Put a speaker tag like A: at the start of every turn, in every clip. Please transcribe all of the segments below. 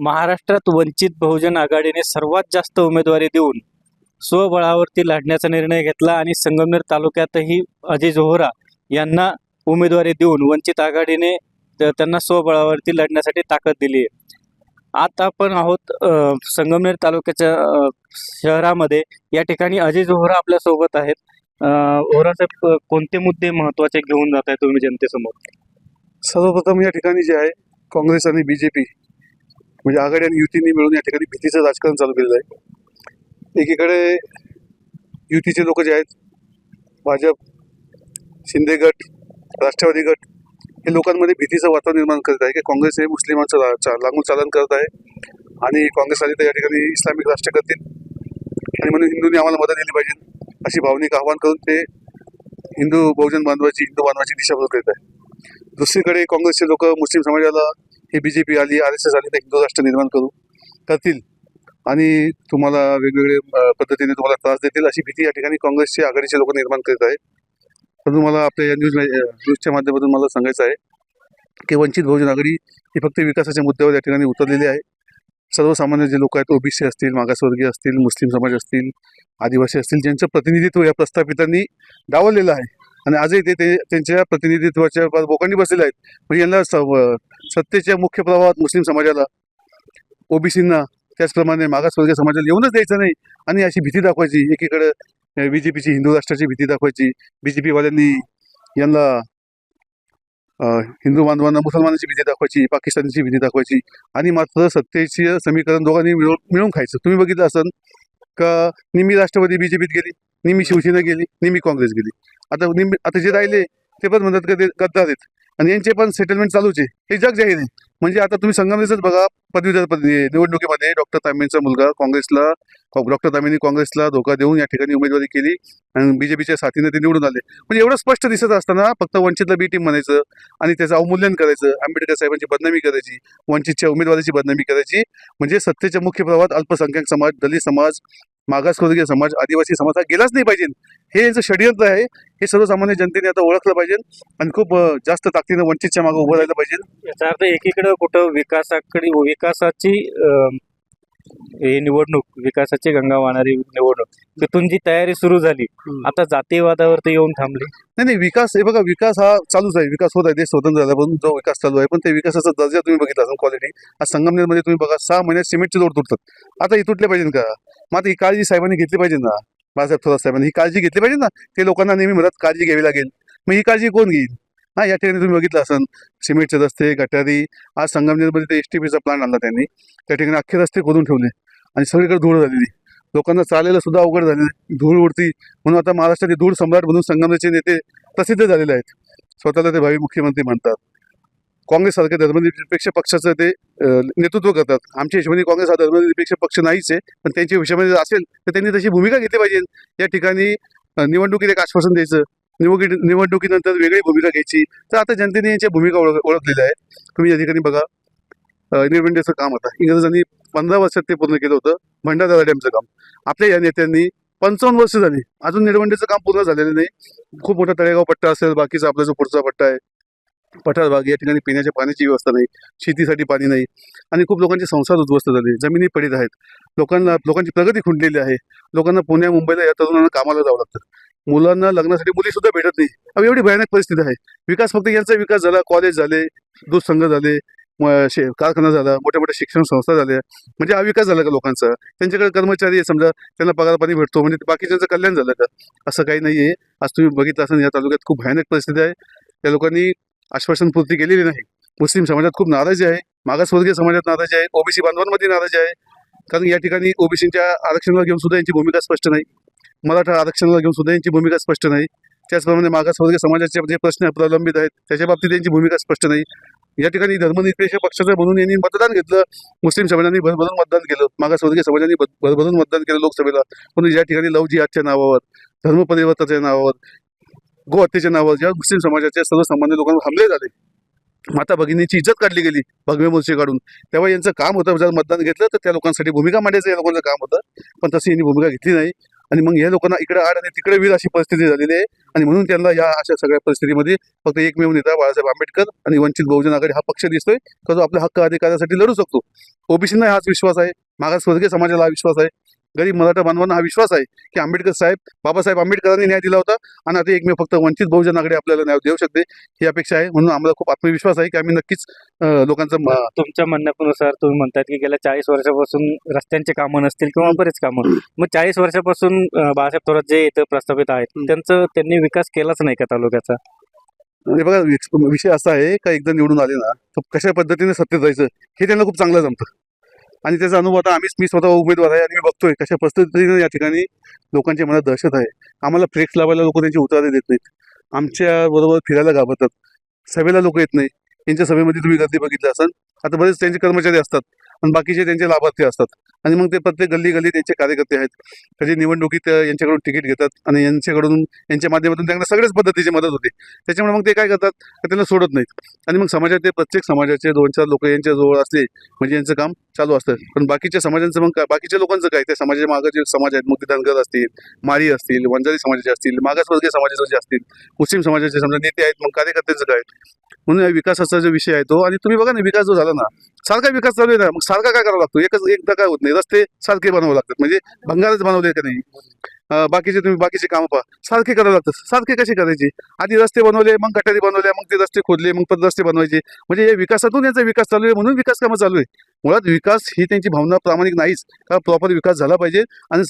A: महाराष्ट्रात वंचित बहुजन आघाडीने सर्वात जास्त उमेदवारी देऊन स्वबळावरती लढण्याचा निर्णय घेतला आणि संगमनेर तालुक्यातही अजय जोहरा यांना उमेदवारी देऊन वंचित आघाडीने त- त्यांना स्वबळावरती लढण्यासाठी ताकद दिली आहे. आता आपण आहोत संगमनेर तालुक्याच्या शहरामध्ये. या ठिकाणी अजय जोहरा आपल्यासोबत आहेत. अ, कोणते मुद्दे महत्त्वाचे घेऊन जात आहे तुम्ही जनतेसमोर?
B: सर्वप्रथम या ठिकाणी जे आहे काँग्रेस आणि बी जे पी. म्हणजे आघाडी आणि युतीने मिळून या ठिकाणी भीतीचं राजकारण चालू केलेलं आहे. एकीकडे युतीचे लोक जे आहेत भाजप शिंदे गट राष्ट्रवादी गट हे लोकांमध्ये भीतीचं वातावरण निर्माण करत आहे की काँग्रेस हे मुस्लिमांचं चा- लागून चालन करत आहे आणि काँग्रेस आली तर या ठिकाणी इस्लामिक राष्ट्र करतील. आणि म्हणून हिंदूंनी आम्हाला मदत दिली पाहिजे अशी भावनिक आव्हान करून ते हिंदू बहुजन बांधवाची हिंदू बांधवाची दिशाभूल करत आहे. दुसरीकडे काँग्रेसचे लोक मुस्लिम समाजाला हे पी आली आर एस एस आली तर हिंदू राष्ट्र निर्माण करू करतील. आणि तुम्हाला वेगवेगळे पद्धतीने तुम्हाला त्रास देतील अशी भीती या ठिकाणी काँग्रेसचे आघाडीचे लोक निर्माण करत आहे परंतु मला आपल्या या न्यूज न्यूजच्या माध्यमातून मला सांगायचं आहे की वंचित बहुजन आघाडी ही फक्त विकासाच्या मुद्द्यावर या ठिकाणी उतरलेली आहे. सर्वसामान्य जे लोक आहेत ओबीसी असतील मागासवर्गीय असतील मुस्लिम समाज असतील आदिवासी असतील ज्यांचं प्रतिनिधित्व या प्रस्थापितांनी डावललेलं आहे आणि आजही ते ते त्यांच्या प्रतिनिधित्वाच्या बोकांनी बसलेले आहेत. म्हणजे यांना स- सत्तेच्या मुख्य प्रवाहात मुस्लिम समाजाला ओबीसींना त्याचप्रमाणे मागासवर्गीय समाजाला येऊनच द्यायचं नाही आणि अशी भीती दाखवायची. एकीकडे बी जे पीची हिंदू राष्ट्राची भीती दाखवायची. बी जे पीवाल्यांनी यांना हिंदू बांधवांना मुसलमानांची भीती दाखवायची पाकिस्तानची भीती दाखवायची आणि मात्र सत्तेचे समीकरण दोघांनी मिळून मिळून खायचं. तुम्ही बघितलं असाल का निम्मी राष्ट्रवादी बीजेपीत गेली निम्मी शिवसेना गेली निम्मी काँग्रेस गेली. आता निम्मी आता जे राहिले ते पण म्हणतात का ते गद्दार आहेत आणि यांचे पण सेटलमेंट चालूच. आहे हे जग जाहीर आहे म्हणजे आता तुम्ही संगमनेरच बघा पदवीधर निवडणुकीमध्ये डॉक्टर तांबेंचा मुलगा काँग्रेसला डॉक्टर तांबेंनी काँग्रेसला धोका देऊन या ठिकाणी उमेदवारी केली. आणि बीजेपीच्या साथीने ते निवडून आले. म्हणजे एवढं स्पष्ट दिसत असताना फक्त वंचितला बी टीम म्हणायचं आणि त्याचं अवमूल्यन करायचं. आंबेडकर साहेबांची बदनामी करायची वंचितच्या उमेदवाराची बदनामी करायची. म्हणजे सत्तेच्या मुख्य प्रवाहात अल्पसंख्याक समाज दलित समाज मागासवर्गीय समाज आदिवासी समाज हा गेलाच नाही पाहिजे. हे यांचं षडयंत्र आहे हे सर्वसामान्य जनतेने आता ओळखलं पाहिजे आणि खूप जास्त ताकदीनं वंचितच्या मागे उभं राहिलं पाहिजे.
A: याचा अर्थ एकीकडे कुठं विकासाकडे विकासाची ही निवडणूक विकासाची गंगा वाहणारी निवडणूक तिथून जी तयारी सुरू झाली आता जातीयवादावर ते येऊन थांबली.
B: नाही नाही विकास हे बघा विकास हा चालूच आहे. विकास होत आहे देश स्वतंत्र झाल्यापासून जो विकास चालू आहे पण त्या विकासाचा दर्जा तुम्ही बघितला असेल क्वालिटी आज संगमनेरमध्ये तुम्ही बघा सहा महिन्यात सिमेंटचे रोड तुटतात. आता ही तुटले पाहिजे का? मग आता ही काळजी साहेबांनी घेतली पाहिजे ना? बाळासाहेब थोरात साहेबांनी. ही काळजी घेतली पाहिजे ना? ते लोकांना नेहमी म्हणत काळजी घ्यावी लागेल. मग ही काळजी कोण घेईल? हा या ठिकाणी तुम्ही बघितलं असेल सिमेंटचे रस्ते गटारी आज संगमनेरमध्ये ते एस टी पीचा प्लांट आणला त्यांनी. त्या ठिकाणी अख्खे रस्ते खोदून ठेवले आणि सगळीकडे धूळ झालेली. लोकांना चालायला सुद्धा अवघड झाले धूळ उडती. म्हणून आता महाराष्ट्राचे धूळ सम्राट म्हणून संगमनेरचे नेते प्रसिद्ध झालेले आहेत. स्वतःला ते भावी मुख्यमंत्री म्हणतात. काँग्रेससारख्या धर्मनिरपेक्ष पक्षाचं ते नेतृत्व करतात. आमच्या हिशोबाने काँग्रेस हा धर्मनिरपेक्ष पक्ष नाहीच आहे पण त्यांच्या हिशोबाने जर असेल तर त्यांनी तशी भूमिका घेतली पाहिजे. या ठिकाणी निवडणुकीत एक आश्वासन द्यायचं. निवडणुकी निवडणुकीनंतर वेगळी भूमिका घ्यायची. तर आता जनतेने यांच्या भूमिका ओळख ओळखलेल्या आहेत. तुम्ही या ठिकाणी बघा. अं, काम आता. इंग्रजांनी पंधरा वर्षात ते पूर्ण केलं होतं. भंडारा डॅमचं काम. आपल्या या नेत्यांनी पंचावन्न वर्ष झाली. अजून निळवंडीचं काम पूर्ण झालेलं नाही. खूप मोठा तळेगाव पट्टा असेल बाकीचा आपला जो पुढचा पट्टा आहे पठार भाग या ठिकाणी पिण्याच्या पाण्याची व्यवस्था नाही शेतीसाठी पाणी नाही आणि खूप लोकांचे संसार उद्ध्वस्त झाले जमिनी पडीत आहेत. लोकांना लोकांची प्रगती खुंटलेली आहे. लोकांना पुण्या मुंबईला या तरुणांना कामाला जावं लागतं. मुलांना लग्नासाठी मुलीसुद्धा भेटत नाही. अब एवढी भयानक परिस्थिती आहे. विकास फक्त यांचा विकास झाला कॉलेज झाले दूध संघ झाले शे कारखाना झाला मोठ्या मोठ्या शिक्षण संस्था झाल्या. म्हणजे हा विकास झाला का लोकांचा? त्यांच्याकडे कर्मचारी आहे समजा त्यांना पगार पाणी भेटतो म्हणजे बाकीच्यांचं कल्याण झालं का? असं काही नाही आहे आज तुम्ही बघितलं असाल या तालुक्यात खूप भयानक परिस्थिती आहे. त्या लोकांनी आश्वासन पूर्ती केलेली नाही. मुस्लिम समाजात खूप नाराजी आहे. मागासवर्गीय समाजात नाराजी आहे. ओबीसी बांधवांमध्ये नाराजी आहे. कारण या ठिकाणी ओबीसीच्या आरक्षणाला घेऊन सुद्धा यांची भूमिका स्पष्ट नाही. मराठा आरक्षणाला घेऊन सुद्धा यांची भूमिका स्पष्ट नाही. त्याचप्रमाणे मागासवर्गीय समाजाचे जे प्रश्न प्रलंबित आहेत त्याच्या बाबतीत त्यांची भूमिका स्पष्ट नाही. या ठिकाणी धर्मनिरपेक्ष पक्षाचं म्हणून यांनी मतदान घेतलं. मुस्लिम समाजांनी भरभरून मतदान केलं. मागासवर्गीय समाजांनी भरभरून मतदान केलं लोकसभेला. पण या ठिकाणी लव जिहादच्या नावावर धर्मपरिवर्तनाच्या नावावर गो नावाच्या नावावर ज्या मुस्लिम समाजाच्या संबंधित लोकांवर हमले झाले माता भगिनीची इज्जत काढली गेली भगवे मोर्चे काढून. तेव्हा यांचं काम होतं जर मतदान घेतलं तर त्या लोकांसाठी भूमिका मांडायचं या लोकांचं काम होतं. पण तशी यांनी भूमिका घेतली नाही. आणि मग या लोकांना इकडे आड आणि तिकडे वीर अशी परिस्थिती झालेली आहे. आणि म्हणून त्यांना या अशा सगळ्या परिस्थितीमध्ये फक्त एकमेव नेता बाळासाहेब आंबेडकर आणि वंचित बहुजन आघाडी हा पक्ष दिसतोय का जो आपल्या हक्क अधिकारासाठी लढू शकतो. ओबीसींना हाच विश्वास आहे. मागासवर्गीय समाजाला हा विश्वास आहे. गरीब मराठा बांधवांना हा विश्वास आहे की आंबेडकर साहेब बाबासाहेब आंबेडकरांनी न्याय दिला होता आणि आता एकमेव फक्त वंचित बहुजन आघाडी आपल्याला न्याय देऊ शकते ही अपेक्षा आहे. म्हणून आम्हाला खूप आत्मविश्वास आहे की आम्ही नक्कीच लोकांचं
A: तुमच्या म्हणण्यानुसार तुम्ही म्हणतात की गेल्या चाळीस वर्षापासून रस्त्यांचे कामं नसतील किंवा बरेच कामं. मग चाळीस वर्षापासून बाळासाहेब थोरात जे इथं प्रस्थापित आहेत. त्यांचं त्यांनी विकास केलाच नाही का तालुक्याचा?
B: बघा विषय असा आहे का एकदा निवडून आले ना तर कशा पद्धतीने सत्तेत जायचं हे त्यांना खूप चांगलं जमतं. आणि त्याचा अनुभव आता आम्हीच मी स्वतः उमेदवार आहे आणि मी बघतोय कशा पद्धतीने या ठिकाणी लोकांच्या मनात दहशत आहे. आम्हाला फ्लेक्स लावायला लोक त्यांची उतारे देत नाहीत. आमच्या बरोबर फिरायला घाबरतात. सभेला लोक येत नाही. यांच्या सभेमध्ये तुम्ही गर्दी बघितली असाल आता बरेच त्यांचे कर्मचारी असतात. आणि बाकीचे त्यांचे लाभार्थी असतात. आणि मग ते प्रत्येक गल्ली गल्ली त्यांचे कार्यकर्ते आहेत. कधी निवडणुकीत यांच्याकडून तिकीट घेतात आणि यांच्याकडून यांच्या माध्यमातून त्यांना सगळ्याच पद्धतीची मदत होते. त्याच्यामुळे मग ते काय करतात? त्यांना सोडत नाहीत. आणि मग समाजाचे प्रत्येक समाजाचे दोन चार लोक यांच्या जवळ असले म्हणजे यांचं काम चालू असतं. पण बाकीच्या समाजांचं मग काय बाकीच्या लोकांचं काय? त्या समाजाच्या मागे जे समाज आहेत मुक्ती धनगर असतील माळी असतील वंजारी समाजाचे असतील मागासवर्गीय समाजाचे जे असतील मुस्लिम समाजाचे समजा नेते आहेत मग कार्यकर्त्यांचं काय? म्हणून या विकासाचा जो विषय आहे तो आणि तुम्ही बघा ना विकास जो झाला ना सारखा विकास चालू आहे ना मग सारखा काय करावा लागतो? एकच एकदा काय होत नाही. रस्ते सारखे बनवावे लागतात. म्हणजे भंगारच बनवले का नाही? बाकीचे तुम्ही बाकीचे कामं पहा. सारखे करावं लागतात. सारखे कसे करायचे? आधी रस्ते बनवले मग गटारी बनवल्या मग ते रस्ते खोदले मग परत रस्ते बनवायचे. म्हणजे या विकासातून याचा विकास चालू आहे म्हणून विकास कामं चालू आहे. मुळात विकास ही त्यांची भावना प्रामाणिक नाहीच. का प्रॉपर विकास झाला पाहिजे आणि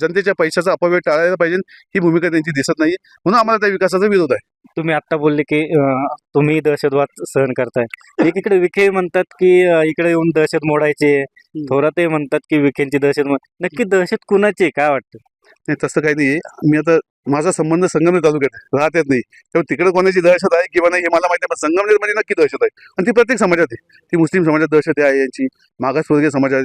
B: जनतेच्या पैशाचा अपव्यय टाळायला पाहिजे. ही भूमिका त्यांची दिसत नाही. म्हणून आम्हाला त्या विकासाचा विरोध आहे.
A: तुम्ही आता बोलले की तुम्ही दहशतवाद सहन करताय. एकीकडे विखे म्हणतात की इकडे येऊन दहशत मोडायचे. थोरातही म्हणतात की विखेंची दहशत नक्की दहशत कुणाची? काय वाटतं?
B: नाही तसं काही नाही मी आता माझा संबंध संगमनेर तालुक्यात राहत येत नाही. तेव्हा तिकडे कोणाची दहशत आहे किंवा नाही हे मला माहिती आहे पण संगमनेरमध्ये म्हणजे नक्की दहशत आहे. आणि ती प्रत्येक समाजात आहे. ती मुस्लिम समाजात दहशत आहे यांची. मागासवर्गीय समाजात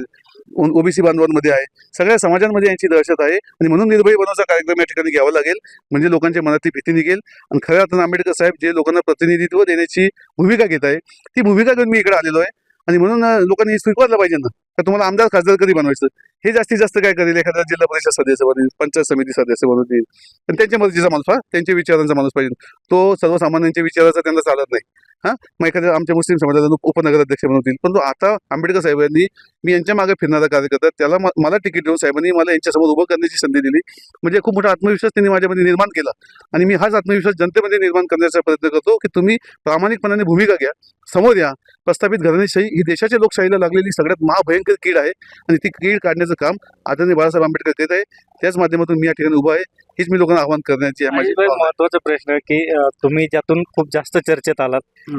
B: ओबीसी बांधवांमध्ये आहे. सगळ्या समाजांमध्ये यांची दहशत आहे. आणि म्हणून निर्भय बनवचा कार्यक्रम या ठिकाणी घ्यावा लागेल. म्हणजे लोकांच्या मनातली भीती निघेल. आणि खऱ्या अर्थानं आंबेडकर साहेब जे लोकांना प्रतिनिधित्व देण्याची भूमिका घेत आहे ती भूमिका घेऊन मी इकडे आलेलो आहे. आणि म्हणून लोकांनी स्वीकारलं पाहिजे ना. तर तुम्हाला आमदार खासदार कधी बनवायचं? हे जास्तीत जास्त काय करेल? एखादा जिल्हा परिषद सदस्य बनवेल पंचायत समिती सदस्य बनवतील पण त्यांच्या मर्जीचा माणूस हा त्यांच्या विचारांचा माणूस पाहिजे. तो सर्वसामान्यांच्या विचाराचा त्यांना चालत नाही. हा? मग एखाद्या आमच्या मुस्लिम समाजाला उपनगराध्यक्ष बनवतील पण तो आता आंबेडकर साहेबांनी मी यांच्या मागे फिरणारा कार्यकर्ता त्याला मला तिकीट देऊन साहेबांनी मला यांच्यासमोर उभं करण्याची संधी दिली. म्हणजे खूप मोठा आत्मविश्वास त्यांनी माझ्यामध्ये निर्माण केला. आणि मी हाच आत्मविश्वास जनतेमध्ये निर्माण करण्याचा प्रयत्न करतो की तुम्ही प्रामाणिकपणाने भूमिका घ्या समोर या. प्रस्थापित घराणेशाही ही देशाच्या लोकशाहीला लागलेली सगळ्यात महाभयंकर कीड आहे आणि ती कीड काढण्याचं काम आदरणीय बाळासाहेब आंबेडकर देत आहे. त्याच माध्यमातून मी या ठिकाणी उभा आहे. हीच मी लोकांना आवाहन करण्याची आहे. माझी
A: आणि महत्त्वाचा प्रश्न आहे की तुम्ही ज्यातून खूप जास्त चर्चेत आलात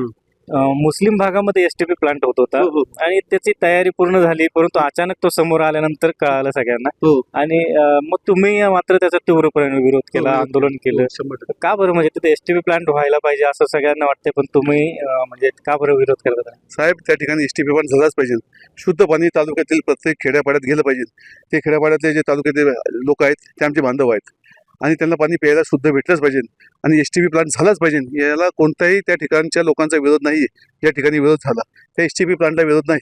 A: मुस्लिम भागामध्ये एसटीपी प्लांट होत होता.
B: हो, हो,
A: आणि त्याची तयारी पूर्ण झाली परंतु अचानक तो समोर आल्यानंतर कळालं सगळ्यांना.
B: हो.
A: आणि मग तुम्ही मात्र त्याचा तीव्रपणे विरोध केला आंदोलन केलं. का बरं? म्हणजे तिथे एसटीपी प्लांट व्हायला पाहिजे असं सगळ्यांना वाटतंय पण तुम्ही म्हणजे का बरं विरोध करत?
B: साहेब त्या ठिकाणी एस टी पण झालाच पाहिजे. शुद्ध पाणी तालुक्यातील प्रत्येक खेड्यापाड्यात गेलं पाहिजे. ते खेड्यापाड्यातले जे तालुक्यातील लोक आहेत ते आमचे बांधव आहेत. आणि त्यांना पाणी प्यायला शुद्ध भेटलंच पाहिजे. आणि एस टी पी प्लांट झालाच पाहिजे. याला कोणत्याही त्या ठिकाणच्या लोकांचा विरोध नाही या ठिकाणी विरोध झाला. त्या एस टी पी प्लांटला विरोध नाही.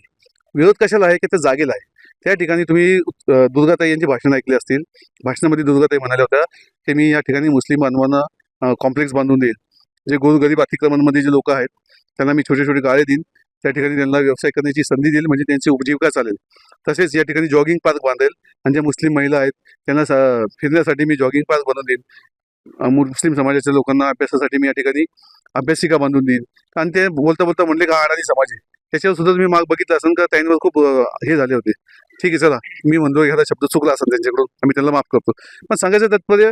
B: विरोध कशाला आहे? की ते जागेला आहे. त्या ठिकाणी तुम्ही दुर्गाताई यांची भाषण ऐकली असतील. भाषणामध्ये दुर्गाताई म्हणाल्या होत्या की मी या ठिकाणी मुस्लिम बांधवांना कॉम्प्लेक्स बांधून देईल जे गोरगरीब अतिक्रमणमध्ये जे लोक आहेत त्यांना मी छोटे छोटे गाळे देईन. त्या ठिकाणी त्यांना व्यवसाय करण्याची संधी देईल म्हणजे त्यांची उपजीविका चालेल. तसेच या ठिकाणी जॉगिंग पार्क बांधेल. आणि ज्या मुस्लिम महिला आहेत त्यांना फिरण्यासाठी मी जॉगिंग पार्क बनवून देईन. मुस्लिम समाजाच्या लोकांना अभ्यासासाठी मी या ठिकाणी अभ्यासिका बांधून देईन. आणि ते बोलता बोलता म्हणले का अडाणी समाज आहे. त्याच्यावर सुद्धा तुम्ही माग बघितलं असेल का त्यांवर खूप हे झाले होते. ठीक आहे चला. मी म्हणतो एखादा शब्द चुकला असेल त्यांच्याकडून आम्ही त्यांना माफ करतो. पण सांगायचं तात्पर्य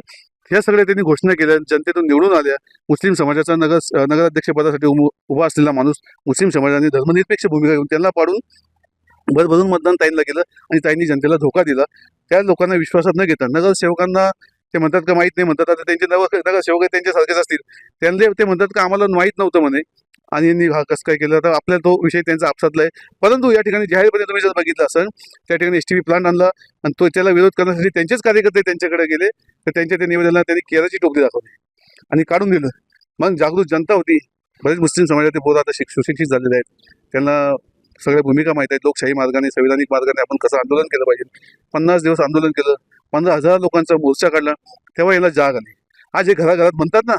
B: ह्या सगळ्या त्यांनी घोषणा केल्या जनतेतून निवडून आल्या. मुस्लिम समाजाचा नगर नगराध्यक्षपदासाठी उभा असलेला माणूस मुस्लिम समाजाने धर्मनिरपेक्ष भूमिका घेऊन त्यांना पाडून भरभरून मतदान ताईंना केलं आणि ताईंनी जनतेला धोका दिला. त्या लोकांना विश्वासात न घेता नगरसेवकांना ते म्हणतात का माहीत नाही म्हणतात आता त्यांचे नगर नगरसेवक त्यांच्यासारखेच असतील. त्यांना ते म्हणतात का आम्हाला माहीत नव्हतं म्हणे. आणि यांनी हा कसं काय केलं तर आपल्याला तो विषय त्यांचा आपसातला आहे. परंतु या ठिकाणी जाहीरपणे तुम्ही जर बघितलं असेल त्या ठिकाणी एस टी प्लांट आणला आणि तो त्याला विरोध करण्यासाठी त्यांचेच कार्यकर्ते त्यांच्याकडे गेले. तर त्यांच्या त्या निवेदनाला त्यांनी केराची टोपली दाखवली आणि काढून दिलं. मग जागृत जनता होती. बरेच मुस्लिम समाजाचे बोध आता शिक सुशिक्षित झालेले आहेत. त्यांना सगळ्या भूमिका माहीत आहेत. लोकशाही मार्गाने संविधानिक मार्गाने आपण कसं आंदोलन केलं पाहिजे. पन्नास दिवस आंदोलन केलं. पंधरा हजार लोकांचा मोर्चा काढला. तेव्हा याला जाग आली. आज हे घराघरात म्हणतात ना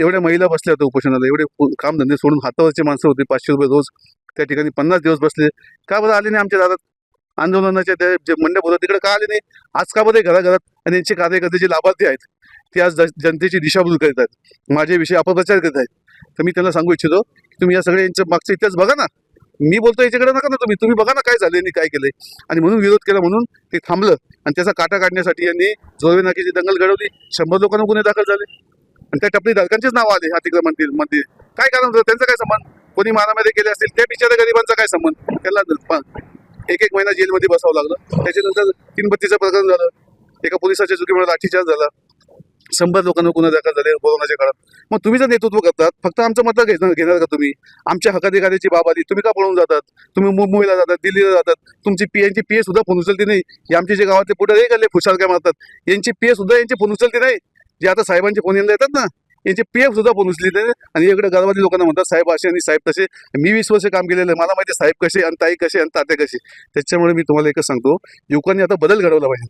B: एवढ्या महिला बसल्या होत्या उपोषणाला. एवढे कामधंदे सोडून हातावरचे माणसं होते. पाचशे रुपये रोज. त्या ठिकाणी पन्नास दिवस बसले. का बरं आले नाही आमच्या दारात? आंदोलनाच्या त्या जे मंडप होतं तिकडे का आले नाही? आज का बरं घराघरात आणि यांचे कार्यकर्ते जे लाभार्थी आहेत. ते आज जनतेची दिशाभूल करीत आहेत. माझ्याविषयी अपप्रचार करीत आहेत. तर मी त्यांना सांगू इच्छितो की तुम्ही या सगळ्या यांच्या मागचा इतिहास बघा ना. मी बोलतो याच्याकडे नका ना तुम्ही. तुम्ही बघा ना काय झालं आणि काय केलंय. आणि म्हणून विरोध केला म्हणून ते थांबलं. आणि त्याचा काटा काढण्यासाठी यांनी जोरवे नाकीची दंगल घडवली. शंभर लोकांना गुन्हे दाखल झाले. आणि त्या टपरी धारकांचेच नाव आले अतिक्रमण मंदिर मंदिर. काय कारण होतं? त्यांचा काय संबंध? कोणी मारामध्ये गेले असतील? त्या बिचाऱ्या गरिबांचा काय संबंध? त्याला एक एक महिना जेलमध्ये बसावं लागलं. त्याच्यानंतर तीन बत्तीचं प्रकरण झालं. एका पोलिसाच्या चुकीमुळे लाठीचार्ज झाला. शंभर लोकांना गुन्हे दाखल झाले कोरोनाच्या काळात. मग तुम्ही जर नेतृत्व करतात फक्त आमचं मत घेणार घेणार का तुम्ही? आमच्या हकाधिकाराची बाब आली तुम्ही का पळून जातात? तुम्ही मुंबईला जातात दिल्लीला जातात. तुमची पी यांची पी सुद्धा फोन उचलती नाही. हे आमचे जे गावातले पुढे हे गेले फुशाल काय मारतात यांची पी सुद्धा यांची फोन उचलती नाही. जे आता साहेबांचे फोन यांना येतात ना यांचे पी एफ सुद्धा फोन उचलते आणि इकडे गावातील लोकांना म्हणतात साहेब असे आणि साहेब तसे. मी वीस वर्ष काम केलेलं मला माहिती साहेब कसे आणि ताई कसे आणि तात्या कसे. त्याच्यामुळे मी तुम्हाला एकच सांगतो युवकांनी आता बदल घडवला पाहिजे.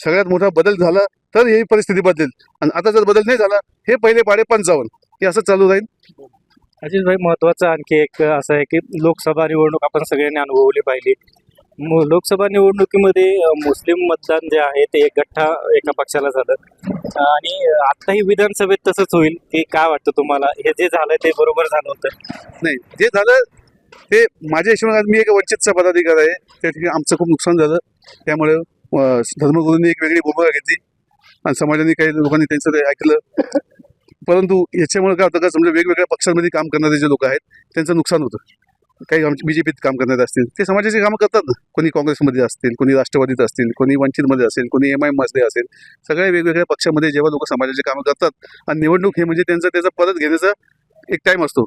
B: सगळ्यात मोठा बदल झाला तर ही परिस्थिती बदलेल. आणि आता जर बदल नाही झाला हे पहिले पाडे पंचावन्न. हे असं चालू राहील.
A: अजित भाई महत्वाचं आणखी एक असं आहे की लोकसभा निवडणूक आपण सगळ्यांनी अनुभवली पाहिजे लोकसभा निवडणुकीमध्ये मुस्लिम मतदान जे आहे ते एक गठ्ठा एका पक्षाला झालं. आणि आत्ताही विधानसभेत तसंच होईल की काय वाटतं तुम्हाला? हे जे झालं ते बरोबर झालं होतं?
B: नाही जे झालं ते माझ्या हिशोबाने मी एक वंचितचा पदाधिकार आहे. त्या ठिकाणी आमचं खूप नुकसान झालं. त्यामुळे धर्मगुरूंनी एक वेगळी भूमिका घेतली. आणि समाजाने काही लोकांनी त्यांचं ते ऐकलं. परंतु याच्यामुळे काय होतं का समजा वेगवेगळ्या पक्षांमध्ये काम करणारे जे लोक आहेत त्यांचं नुकसान होतं. काही आमचे बीजेपीत काम करणारे असतील ते समाजाचे कामं करतात ना. कोणी काँग्रेसमध्ये असतील कोणी राष्ट्रवादीत असतील कोणी वंचितमध्ये असेल कोणी एम आयमध्ये असेल सगळ्या वेगवेगळ्या पक्षामध्ये जेव्हा लोक समाजाचे कामं करतात आणि निवडणूक हे म्हणजे त्यांचं त्याचा परत घेण्याचा एक टाईम असतो.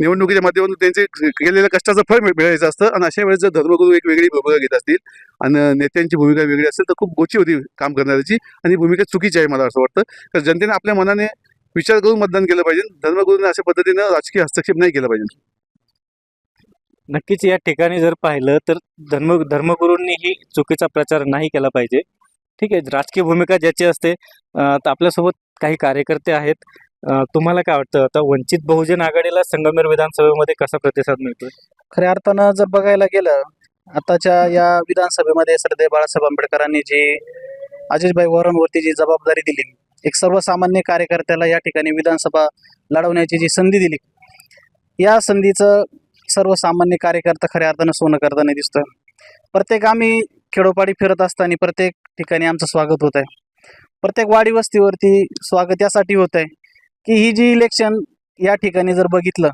B: निवडणुकीच्या माध्यमातून त्यांचे केलेल्या कष्टाचं फळ मिळायचं असतं आणि अशा वेळेस जर धर्मगुरू एक वेगळी भूमिका घेत असतील आणि नेत्यांची भूमिका वेगळी असेल तर खूप गोची होती काम करणाऱ्याची आणि भूमिका चुकीची आहे मला असं वाटतं. तर जनतेने आपल्या मनाने विचार करून मतदान केलं पाहिजे. धर्मगुरूंनी अशा पद्धतीनं राजकीय हस्तक्षेप नाही केला पाहिजे.
A: नक्कीच या ठिकाणी जर पाहिलं तर धर्म धर्मगुरूंनीही चुकीचा प्रचार नाही केला पाहिजे. ठीक आहे राजकीय भूमिका ज्याची असते तर आपल्यासोबत काही कार्यकर्ते आहेत. तुम्हाला काय वाटतं? आता वंचित बहुजन आघाडीला संगमेर विधानसभेमध्ये कसा प्रतिसाद मिळतो
C: खऱ्या अर्थानं जर बघायला गेलं आताच्या या विधानसभेमध्ये सरदे बाळासाहेब आंबेडकरांनी जी अजितभाई वरणवरती जी जबाबदारी दिली एक सर्वसामान्य कार्यकर्त्याला या ठिकाणी विधानसभा लढवण्याची जी संधी दिली या संधीचं सर्वसामान्य कार्यकर्ता खऱ्या अर्थानं सोनं करताना दिसतोय प्रत्येक आम्ही खेडोपाडी फिरत असताना प्रत्येक ठिकाणी आमचं स्वागत होत आहे प्रत्येक वाडी वस्तीवरती स्वागत यासाठी होत आहे की ही जी इलेक्शन या ठिकाणी जर बघितलं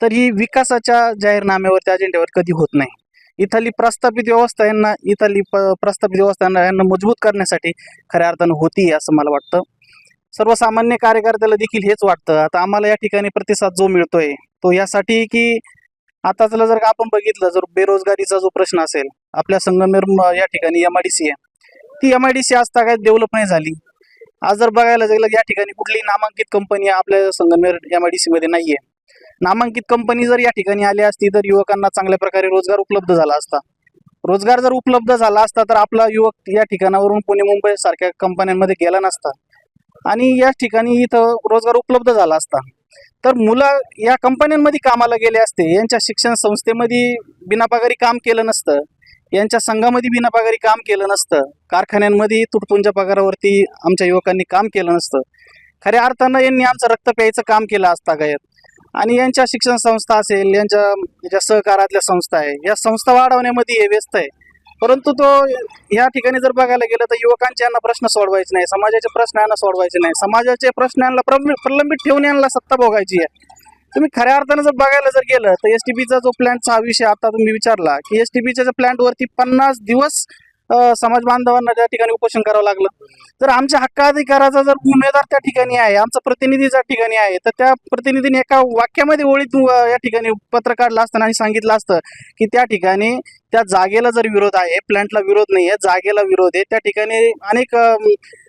C: तर ही विकासाच्या जाहीरनाम्यावरती अजेंड्यावर कधी होत नाही. इथली प्रस्थापित व्यवस्था यांना इथली प प्रस्थापित व्यवस्था यांना मजबूत करण्यासाठी खऱ्या अर्थानं होती असं मला वाटतं. सर्वसामान्य कार्यकर्त्याला देखील हेच वाटतं. आता आम्हाला या ठिकाणी प्रतिसाद जो मिळतोय तो यासाठी की आताचला जर का आपण बघितलं जर बेरोजगारीचा जो प्रश्न असेल आपल्या संगमेर या ठिकाणी एम आय डी सी आहे. ती एम आय डी सी आज काय डेव्हलप नाही झाली. आज जर बघायला गेलं या ठिकाणी कुठलीही नामांकित कंपनी आपल्या Sangamner M I D C मध्ये नाहीये. नामांकित कंपनी जर या ठिकाणी आली असती तर युवकांना चांगल्या प्रकारे रोजगार उपलब्ध झाला असता. रोजगार जर उपलब्ध झाला असता तर आपला युवक या ठिकाणावरून पुणे मुंबई सारख्या कंपन्यांमध्ये गेला नसता. आणि या ठिकाणी इथं रोजगार उपलब्ध झाला असता. तर मुलं या कंपन्यांमध्ये कामाला गेले असते यांच्या शिक्षण संस्थेमध्ये बिनापगारी काम केलं नसतं यांच्या संघामध्ये बिनापगारी काम केलं नसतं कारखान्यांमध्ये तुटपुंच्या पगारावरती आमच्या युवकांनी काम केलं नसतं. खऱ्या अर्थानं यांनी आमचं रक्त प्यायचं काम केलं असता गायत आणि यांच्या शिक्षण संस्था असेल यांच्या ज्या सहकारातल्या संस्था आहे या संस्था वाढवण्यामध्ये हे व्यस्त आहे. परंतु तो या ठिकाणी जर बघायला गेलं तर युवकांचे यांना प्रश्न सोडवायचे नाही समाजाचे प्रश्न यांना सोडवायचे नाही. समाजाचे प्रश्न यांना प्रलंबित ठेवून यांना सत्ता भोगायची आहे. तुम्ही खऱ्या अर्थानं जर बघायला जर गेलं तर एस टी बीचा जो प्लॅन्टचा हा विषय आता तुम्ही विचारला की एस टी बीच्या प्लॅन्टवरती पन्नास दिवस समाज बांधवांना त्या ठिकाणी उपोषण करावं लागलं. तर आमच्या हक्काधिकाराचा जर उमेदवार त्या ठिकाणी आहे आमचा प्रतिनिधी ज्या ठिकाणी आहे तर त्या प्रतिनिधीने एका वाक्यामध्ये ओळीत या ठिकाणी पत्र काढलं असतं आणि सांगितलं असतं की त्या ठिकाणी त्या जागेला जर विरोध आहे प्लॅन्टला विरोध नाही आहे जागेला विरोध आहे त्या ठिकाणी अनेक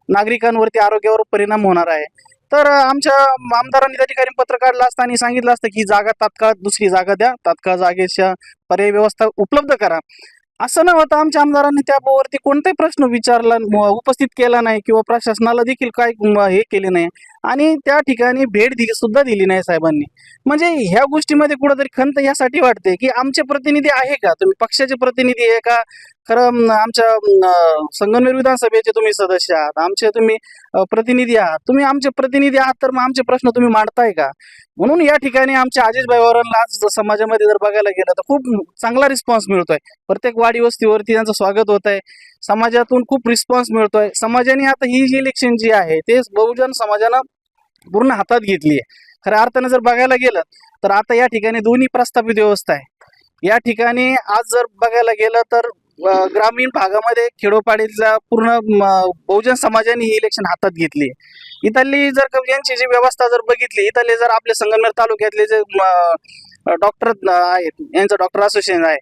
C: नागरिकांवरती आरोग्यावर परिणाम होणार आहे. तर आमच्या आमदारांनी त्या ठिकाणी पत्र काढलं असतं आणि सांगितलं असतं की जागा तात्काळ दुसरी जागा द्या तात्काळ जागेच्या पर्याय व्यवस्था उपलब्ध करा. असं न होतं. आमच्या आमदारांनी त्यावरती कोणताही प्रश्न विचारला उपस्थित केला नाही किंवा प्रशासनाला देखील काय हे केले नाही. आणि त्या ठिकाणी भेट दि सुद्धा दिली नाही साहेबांनी. म्हणजे ह्या गोष्टीमध्ये कुठंतरी खंत यासाठी वाटते की आमचे प्रतिनिधी आहे का? तुम्ही पक्षाचे प्रतिनिधी आहे का? खरं आमच्या संगमनेर विधानसभेचे तुम्ही सदस्य आहात आमचे तुम्ही प्रतिनिधी आहात. तुम्ही आमचे प्रतिनिधी आहात तर मग आमचे प्रश्न तुम्ही मांडताय का? म्हणून या ठिकाणी आमच्या अजित वरांना आज समाजामध्ये जर बघायला गेलं तर खूप चांगला रिस्पॉन्स मिळतोय. प्रत्येक वाडी वस्तीवरती त्यांचं स्वागत होत आहे समाजातून खूप रिस्पॉन्स मिळतोय. समाजाने आता ही जी इलेक्शन जी आहे ते बहुजन समाजानं पूर्ण हातात घेतली आहे. खऱ्या अर्थानं जर बघायला गेलं तर आता या ठिकाणी दोन्ही प्रस्थापित व्यवस्था आहे. या ठिकाणी आज जर बघायला गेलं तर ग्रामीण भागामध्ये खेडोपाडीतल्या पूर्ण बहुजन समाजाने ही इलेक्शन हातात घेतली आहे. इथली जर यांची जी व्यवस्था जर बघितली इथले जर आपले संगमनेर तालुक्यातले जे डॉक्टर आहेत यांचं डॉक्टर असोसिएशन आहे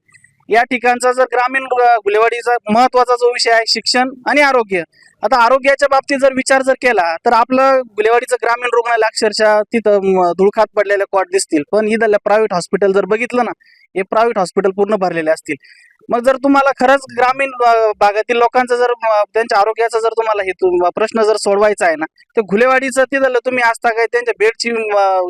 C: या ठिकाणचा जर ग्रामीण गुलेवाडीचा महत्त्वाचा जो विषय आहे शिक्षण आणि आरोग्य. आता आरोग्याच्या बाबतीत जर विचार जर केला तर आपलं गुलेवाडीचं ग्रामीण रुग्णालय अक्षरशः तिथं धुळखात पडलेले कॉट दिसतील. पण इथल्या प्रायव्हेट हॉस्पिटल जर बघितलं ना हे प्रायव्हेट हॉस्पिटल पूर्ण भरलेले असतील. मग जर तुम्हाला खरंच ग्रामीण भागातील लोकांचं जर त्यांच्या आरोग्याचा जर तुम्हाला हे प्रश्न जर सोडवायचा आहे ना तर घुलेवाडीचं तिथलं तुम्ही असता काय त्यांच्या बेडची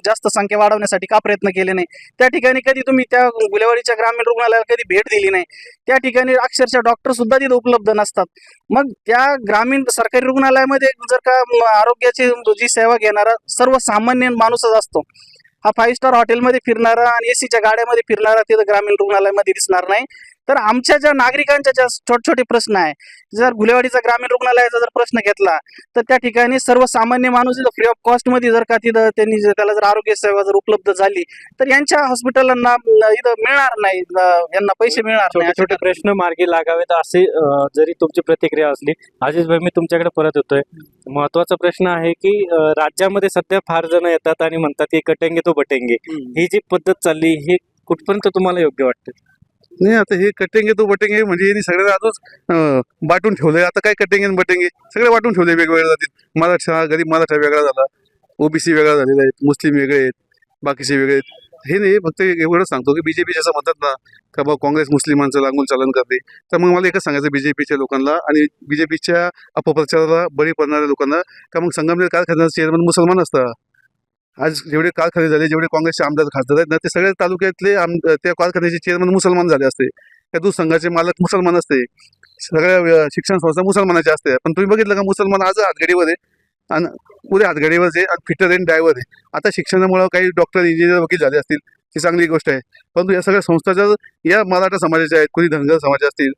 C: जास्त संख्या वाढवण्यासाठी का प्रयत्न केले नाही? त्या ठिकाणी कधी तुम्ही त्या गुलेवाडीच्या ग्रामीण रुग्णालयाला कधी भेट दिली नाही? त्या ठिकाणी अक्षरशः डॉक्टर सुद्धा तिथे उपलब्ध नसतात. मग त्या ग्रामीण सरकारी रुग्णालयामध्ये जर का आरोग्याची जी सेवा घेणारा सर्वसामान्य माणूसच असतो हा फाईव्ह स्टार हॉटेलमध्ये फिरणारा आणि एसीच्या गाड्यामध्ये फिरणारा तिथं ग्रामीण रुग्णालयामध्ये दिसणार नाही. तर आमच्या ज्या नागरिकांच्या ज्या छोटे छोटे प्रश्न आहे जर गुलेवाडीचा ग्रामीण रुग्णालयाचा जर प्रश्न घेतला तर त्या ठिकाणी सर्वसामान्य माणूस फ्री ऑफ कॉस्टमध्ये जर का तिथं त्यांनी त्याला जर आरोग्य सेवा जर उपलब्ध झाली तर यांच्या हॉस्पिटलांना इथं मिळणार नाही यांना पैसे मिळणार नाही.
A: छोटे प्रश्न मार्गी लागावेत असे जरी तुमची प्रतिक्रिया असली आजीज भाई मी तुमच्याकडे परत येतोय. महत्त्वाचा प्रश्न आहे की राज्यामध्ये सध्या फार जण येतात आणि म्हणतात की कटेंगे तो बटेंगे. ही जी पद्धत चालली ही कुठपर्यंत तुम्हाला योग्य वाटते?
B: नाही आता हे कटेंगे तो बटेंगे म्हणजे यांनी सगळ्यांना आजच वाटून बाटून ठेवलंय. आता काय कटेंगे आणि बटेंगे सगळे वाटून ठेवले वेगवेगळ्या जातीत. मराठा गरीब मराठा वेगळा झाला. ओबीसी वेगळा झालेला आहे. मुस्लिम वेगळे आहेत. बाकीचे वेगळे आहेत. हे नाही फक्त एवढं सांगतो की बीजेपी जसं म्हणतात ना का बा काँग्रेस मुस्लिमांचं लागून चालन करते. तर मग मला एकच सांगायचं बीजेपीच्या लोकांना आणि बीजेपीच्या अपप्रचाराला बळी पडणाऱ्या लोकांना. का मग संगमनेर कारखान्याचा चेअरमन मुसलमान असतात. आज जेवढे कारखाने झाले जेवढे काँग्रेसचे आमदार खासदार आहेत ना ते सगळ्या तालुक्यातले आम त्या कारखान्याचे चेअरमन मुसलमान झाले असते. त्या दूध संघाचे मालक मुसलमान असते. सगळ्या शिक्षण संस्था मुसलमानाच्या असते. पण तुम्ही बघितलं का मुसलमान आज हातगाडीवर आहे. आणि पुढे हातगाडीवर आहे आणि फिटर आणि ड्रायव्हर आहे. आता शिक्षणामुळे काही डॉक्टर इंजिनियर वकील झाले असतील ही चांगली गोष्ट आहे. परंतु या सगळ्या संस्था जर या मराठा समाजाच्या आहेत कोणी धनगर समाज असतील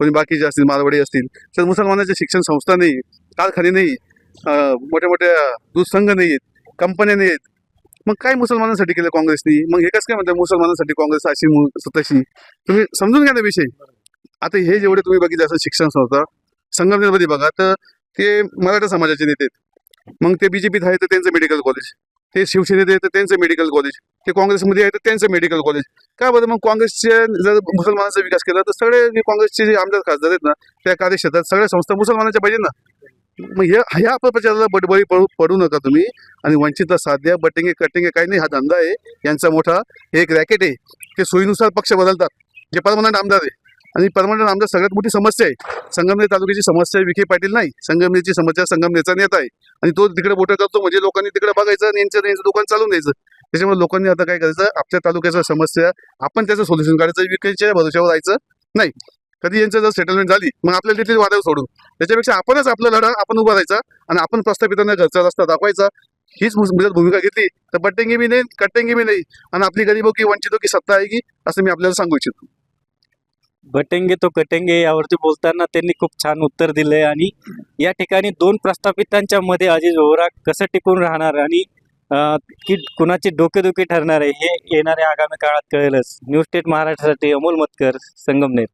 B: कोणी बाकीचे असतील मारवाडी असतील तर मुसलमानाच्या शिक्षण संस्था नाही कारखाने नाही मोठ्या मोठ्या दूध संघ नाही आहेत. कंपन्या आहेत मग काय मुसलमानांसाठी केलं काँग्रेसनी? मग हे कसं काय म्हणतात मुसलमानांसाठी काँग्रेस अशी मु- तशी तुम्ही समजून घ्या ना विषय. आता हे जेवढे तुम्ही बघितले असं शिक्षण संस्था संगमनेरमध्ये बघा तर ते मराठा समाजाचे नेते आहेत. मग ते बीजेपीत आहे तर त्यांचं मेडिकल कॉलेज ते शिवसेनेत आहे तर त्यांचं मेडिकल कॉलेज ते काँग्रेसमध्ये आहे तर त्यांचं मेडिकल कॉलेज काय बरं? मग काँग्रेसचे जर मुसलमानांचा विकास केला तर सगळे काँग्रेसचे जे आमदार खासदार आहेत ना त्या कार्यक्षेत्रात सगळ्या संस्था मुसलमानाच्या पाहिजे ना. मग ह्या ह्या प्रचाराला बडबडी पडू पडू नका तुम्ही. आणि वंचितला साध्या बटिंगे कटिंगे काही नाही. हा धंदा आहे. यांचा मोठा हे एक रॅकेट आहे. ते सोयीनुसार पक्ष बदलतात. जे परमनंट आमदार आहे. आणि परमनंट आमदार सगळ्यात मोठी समस्या आहे. संगमनेर तालुक्याची समस्या विखे पाटील नाही. संगमनेरची समस्या संगमनेरचा नेता आहे. आणि तो तिकडे बोटं करतो. म्हणजे लोकांनी तिकडे बघायचं आणि यांचं यांचं दुकान चालून द्यायचं. त्याच्यामुळे लोकांनी आता काय करायचं? आपल्या तालुक्याच्या समस्या आपण त्याचं सोल्युशन काढायचं. विकेच्या भरोश्यावर राहायचं नाही. कधी यांचं जर सेटलमेंट झाली मग आपल्याला तिथे वादावर सोडून. त्याच्यापेक्षा आपणच आपला लढा आपण उभा राहायचा आणि आपण प्रस्थापितांना घरचा रस्ता दाखवायचा. हीच भूमिका घेतली. तर बट्टेंगी मी नाही कट्टेंगी मी नाही. आणि आपली गरीबो की वंचितो की सत्ता आहे की असं मी आपल्याला सांगू इच्छितो.
A: बटेंगे तो कटेंगे यावरती बोलताना त्यांनी खूप छान उत्तर दिले आणि या ठिकाणी दोन प्रस्थापितांच्या मध्ये अजिज ओहरा कसं टिकून राहणार आणि की कुणाची डोकेदुखी ठरणार आहे हे येणाऱ्या आगामी काळात कळेलच. न्यूज स्टेट महाराष्ट्रासाठी अमोल मतकर संगमनेर.